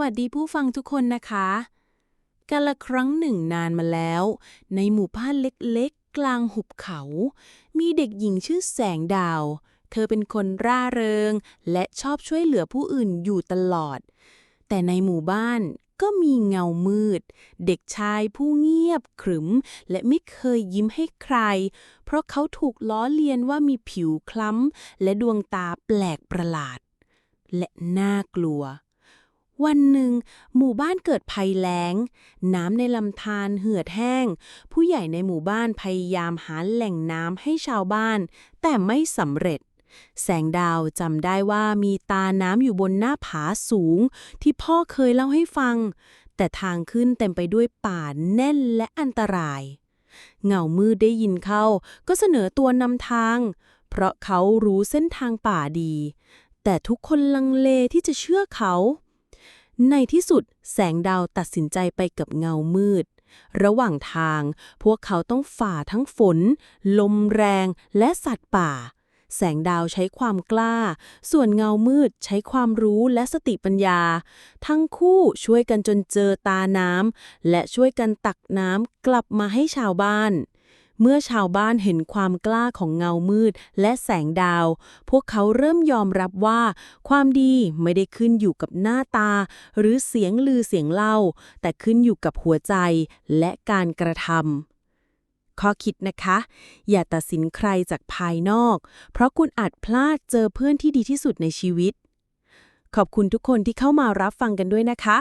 วัสดีผู้ฟังทุกคนนะคะกาละครั้งหนึ่งนานมาแล้ว ในหมู่บ้านเล็กๆ กลางหุบเขา มีเด็กหญิงชื่อแสงดาว เธอเป็นคนร่าเริง และชอบช่วยเหลือผู้อื่นอยู่ตลอด แต่ในหมู่บ้านก็มีเงามืด เด็กชายผู้เงียบขรึม และไม่เคยยิ้มให้ใคร เพราะเขาถูกล้อเลียนว่ามีผิวคล้ำ และดวงตาแปลกประหลาด และน่ากลัว วันหนึ่ง หมู่บ้านเกิดภัยแล้ง น้ำในลำธารเหือดแห้ง ผู้ใหญ่ในหมู่บ้านพยายามหาแหล่งน้ำให้ชาวบ้าน แต่ไม่สำเร็จ แสงดาวจำได้ว่ามีตาน้ำอยู่บนหน้าผาสูง ที่พ่อเคยเล่าให้ฟัง แต่ทางขึ้นเต็มไปด้วยป่าแน่นและอันตราย เงามืดได้ยินเข้า ก็เสนอตัวนำทาง เพราะเขารู้เส้นทางป่าดีแต่ทุกคนลังเลที่จะเชื่อเขา ในที่สุดแสงดาวตัดสินใจไปกับเงามืด ระหว่างทางพวกเขาต้องฝ่าทั้งฝน ลมแรงและสัตว์ป่า แสงดาวใช้ความกล้า ส่วนเงามืดใช้ความรู้และสติปัญญา ทั้งคู่ช่วยกันจนเจอตาน้ำและช่วยกันตักน้ำกลับมาให้ชาวบ้าน เมื่อชาวบ้านเห็นความกล้าของเงามืดและแสงดาว พวกเขาเริ่มยอมรับว่า ความดีไม่ได้ขึ้นอยู่กับหน้าตา หรือเสียงลือเสียงเล่า แต่ขึ้นอยู่กับหัวใจและการกระทำข้อคิดนะคะ อย่าตัดสินใครจากภายนอก เพราะคุณอาจพลาดเจอเพื่อนที่ดีที่สุดในชีวิต ขอบคุณทุกคนที่เข้ามารับฟังกันด้วยนะคะ